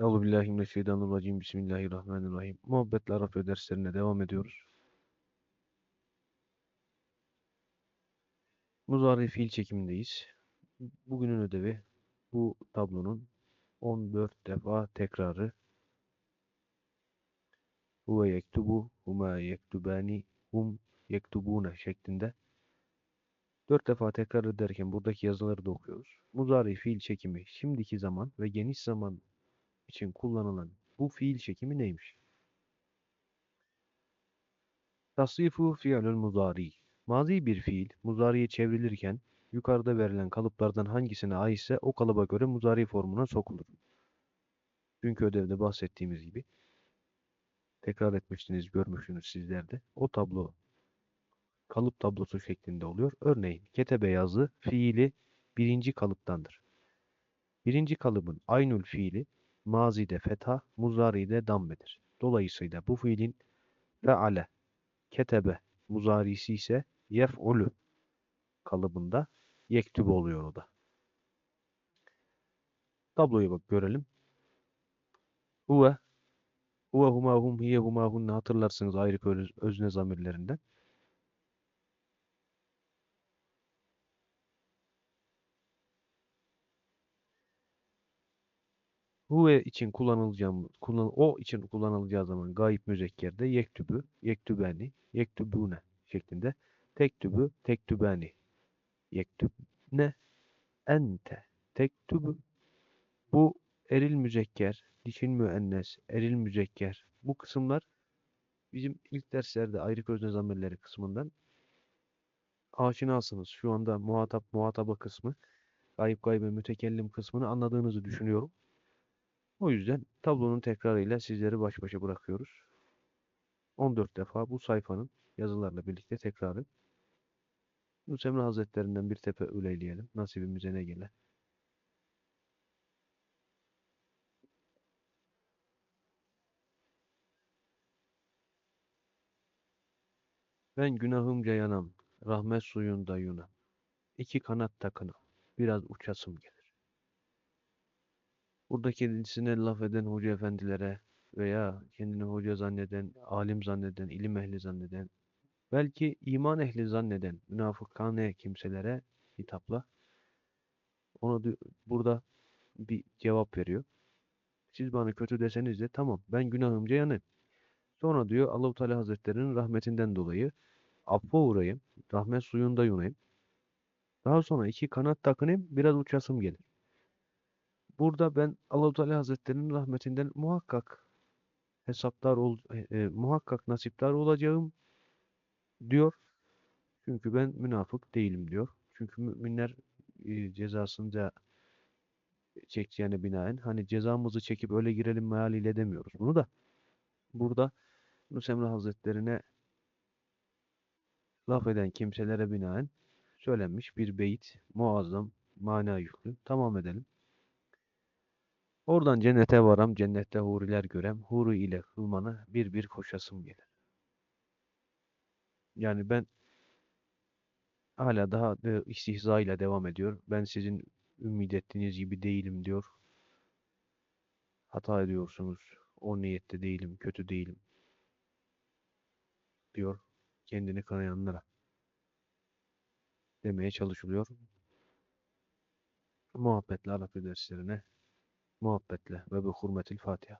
Euzubillahimineşşeytanirracim. Bismillahirrahmanirrahim. Muhabbetle Arapça derslerine devam ediyoruz. Muzari fiil çekimindeyiz. Bugünün ödevi bu tablonun 14 defa tekrarı. Huve yektubu, huma yektubani, hum yektubune şeklinde. Dört defa tekrar ederken buradaki yazıları da okuyoruz. Muzari fiil çekimi şimdiki zaman ve geniş zaman için kullanılan bu fiil çekimi neymiş? Tasrifu fiilül muzari. Mazi bir fiil muzariye çevrilirken yukarıda verilen kalıplardan hangisine aitse o kalıba göre muzari formuna sokulur. Dünkü ödevde bahsettiğimiz gibi tekrar etmiştiniz, görmüşsünüz sizler de. O tablo kalıp tablosu şeklinde oluyor. Örneğin ketebe yazı fiili birinci kalıptandır. Birinci kalıbın aynül fiili mazide fetha, muzari'de dammedir. Dolayısıyla bu fiilin feale, ketebe muzarisi ise yef'ulu kalıbında yektübü oluyor o da. Tabloya bak görelim. Huve Huve huma hum hiye huma hunne hatırlarsınız ayrı öz, özne zamirlerinden. Huve için kullanılacağım, kullan, o için kullanılacağı zaman gayip müzekkerde yektübü, yektübeni, yektübüne şeklinde tektübü, tektübeni, yektübne, ente, tektübü. Bu eril müzekker, dişil müennes, eril müzekker bu kısımlar bizim ilk derslerde ayrık özne zamirleri kısmından aşinasınız. Şu anda muhatap muhataba kısmı, gayip gaybe mütekellim kısmını anladığınızı düşünüyorum. O yüzden tablonun tekrarıyla sizleri baş başa bırakıyoruz. 14 defa bu sayfanın yazılarla birlikte tekrarı. Nusemre Hazretlerinden bir tepe üleyleyelim. Nasibimize ne gele. Ben günahımca yanam, rahmet suyunda yunam. İki kanat takınam, biraz uçasım gelir. Burada kendisine laf eden hoca efendilere veya kendini hoca zanneden, alim zanneden, ilim ehli zanneden, belki iman ehli zanneden münafıkane kimselere hitapla ona burada bir cevap veriyor. Siz bana kötü deseniz de tamam ben günahımca yanayım. Sonra diyor Allahu Teala Hazretleri'nin rahmetinden dolayı affa uğrayayım, rahmet suyunda yunayım. Daha sonra iki kanat takınayım, biraz uçasım gelir. Burada ben Allahu Teala Hazretleri'nin rahmetinden muhakkak hesaplar ol, e, e, muhakkak nasiptar olacağım diyor. Çünkü ben münafık değilim diyor. Çünkü müminler e, cezasınca çekeceğine binaen hani cezamızı çekip öyle girelim mealiyle demiyoruz bunu da. Burada Yunus Emre Hazretlerine laf eden kimselere binaen söylenmiş bir beyit muazzam mana yüklü. Tamam edelim. Oradan cennete varam, cennette huriler görem, huru ile hılmanı bir bir koşasım gelir. Yani ben hala daha de istihza ile devam ediyor. Ben sizin ümit ettiğiniz gibi değilim diyor. Hata ediyorsunuz. O niyette değilim, kötü değilim diyor kendini kanayanlara demeye çalışılıyor. Muhabbetle Arap derslerine muhabbetle ve bi hurmetil Fatiha.